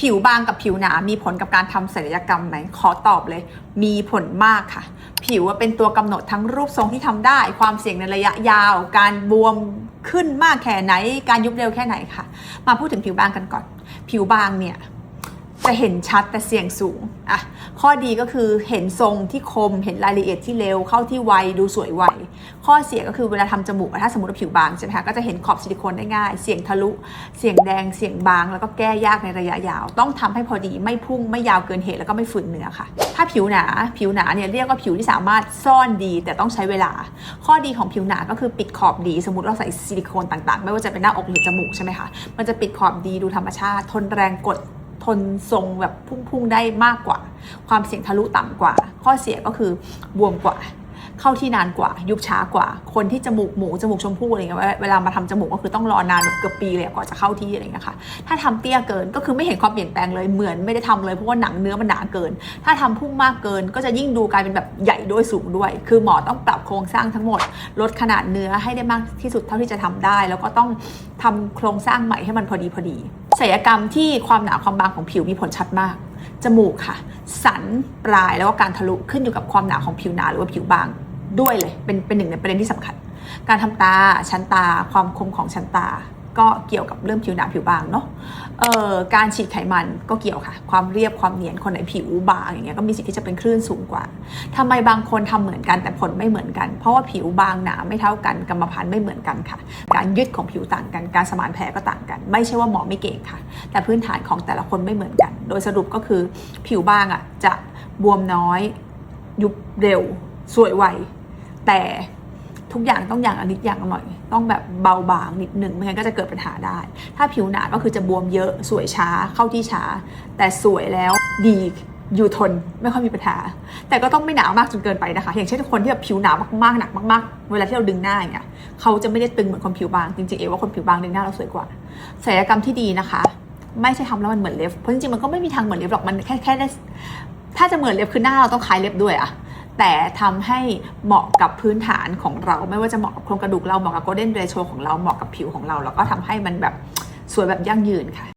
ผิวบางกับผิวหนา มีผลกับการทำศัลยกรรมไหม ขอตอบเลย มีผลมากค่ะ ผิวเป็นตัวกำหนดทั้งรูปทรงที่ทำได้ ความเสี่ยงในระยะยาว การบวมขึ้นมากแค่ไหน การยุบเร็วแค่ไหนค่ะ มาพูดถึงผิวบางกันก่อน ผิวบางเนี่ย จะเห็นชัดแต่เสี่ยงสูงอะข้อดีก็คือเห็นทรงที่คม เห็นรายละเอียดที่เร็ว เข้าที่ไว ดูสวยไว ข้อเสียก็คือเวลาทำจมูกถ้าสมมติว่าผิวบางใช่ไหมคะ ก็จะเห็นขอบซิลิโคนได้ง่าย เสียงทะลุ เสียงแดง เสียงบาง แล้วก็แก้ยากในระยะยาว ต้องทำให้พอดี ไม่พุ่ง ไม่ยาวเกินเหตุ แล้วก็ไม่ฝืนเนื้อค่ะ ถ้าผิวหนา ผิวหนาเนี่ยเรียกว่าผิวที่สามารถซ่อนดี แต่ต้องใช้เวลา ข้อดีของผิวหนาก็คือปิดขอบดี สมมติเราใส่ซิลิโคนต่างๆ ไม่ว่าจะเป็นหน้าอกหรือจมูกใช่ไหมคะ มันจะปิดขอบดี ดูธรรมชาติ ทนแรงกด ทนทรงแบบพุ่งๆได้มากกว่า ความเสี่ยงทะลุต่ำกว่า ข้อเสียก็คือบวมกว่า เข้าที่นานกว่า ยุบช้ากว่า คนที่จมูกหมูจมูกชมพู่อะไรเงี้ยเวลามาทำจมูกก็คือต้องรอนานแบบเกือบปีเลยกว่าจะเข้าที่อะไรเงี้ยค่ะถ้าทำเตี้ยเกินก็คือไม่เห็นความเปลี่ยนแปลงเลยเหมือนไม่ได้ทำเลยเพราะว่าหนังเนื้อมันหนาเกิน ถ้าทำพุ่งมากเกินก็จะยิ่งดูกลายเป็นแบบใหญ่ด้วยสูงด้วย คือหมอต้องปรับโครงสร้างทั้งหมด ลดขนาดเนื้อให้ได้มากที่สุดเท่าที่จะทำได้ แล้วก็ต้องทำโครงสร้างใหม่ให้มันพอดีพอดี ศัลยกรรมที่ความหนาความบางของผิวมีผลชัดมาก จมูกค่ะ สันปลายแล้วก็การทะลุขึ้นอยู่กับความหนาของผิวหนาหรือว่าผิวบางด้วยเลย เป็นเป็นหนึ่งในประเด็นที่สำคัญ การทำตาชั้นตา ความคมของชั้นตา ก็เกี่ยวกับเรื่องผิวหนาผิวบางเนาะเอ่อการฉีดไขมันก็เกี่ยวค่ะ ความเรียบความเนียนคนไหนผิวบางอย่างเงี้ยก็มีสิทธิ์ที่จะเป็นคลื่นสูงกว่าทำไมบางคนทำเหมือนกันแต่ผลไม่เหมือนกัน เพราะว่าผิวบางหนาไม่เท่ากันกรรมพันธุ์ไม่เหมือนกันค่ะ การยืดของผิวต่างกัน การสมานแผลก็ต่างกัน ไม่ใช่ว่าหมอไม่เก่งค่ะ แต่พื้นฐานของแต่ละคนไม่เหมือนกัน โดยสรุปก็คือผิวบางอะจะบวมน้อย ยุบเร็ว สวยไวแต่ ทุกอย่างต้องอย่างละนิดอย่างหน่อย ต้องแบบเบาบางนิดหนึ่งไม่งั้นก็จะเกิดปัญหาได้ ถ้าผิวหนาก็คือจะบวมเยอะสวยช้าเข้าที่ช้า แต่สวยแล้วดีอยู่ทนไม่ค่อยมีปัญหา แต่ก็ต้องไม่หนามากจนเกินไปนะคะ อย่างเช่นคนที่แบบผิวหนามากๆหนักมากๆ เวลาที่เราดึงหน้าอย่างเงี้ยเขาจะไม่ได้ตึงเหมือนคนผิวบางจริงๆเอว่าคนผิวบางดึงหน้าเราสวยกว่าศัลยกรรมที่ดีนะคะ ไม่ใช่ทำแล้วมันเหมือนเล็บเพราะจริงๆมันก็ไม่มีทางเหมือนเล็บหรอกมันแค่แค่ได้ถ้าจะเหมือนเล็บคือหน้าเราต้องคล้ายเล็บด้วยอะ แต่ทำให้เหมาะกับพื้นฐานของเรา ไม่ว่าจะเหมาะกับโครงกระดูกเราเหมาะกับโกลเด้นเรโชของเราเหมาะกับผิวของเรา แล้วก็ทำให้มันแบบสวยแบบยั่งยืนค่ะ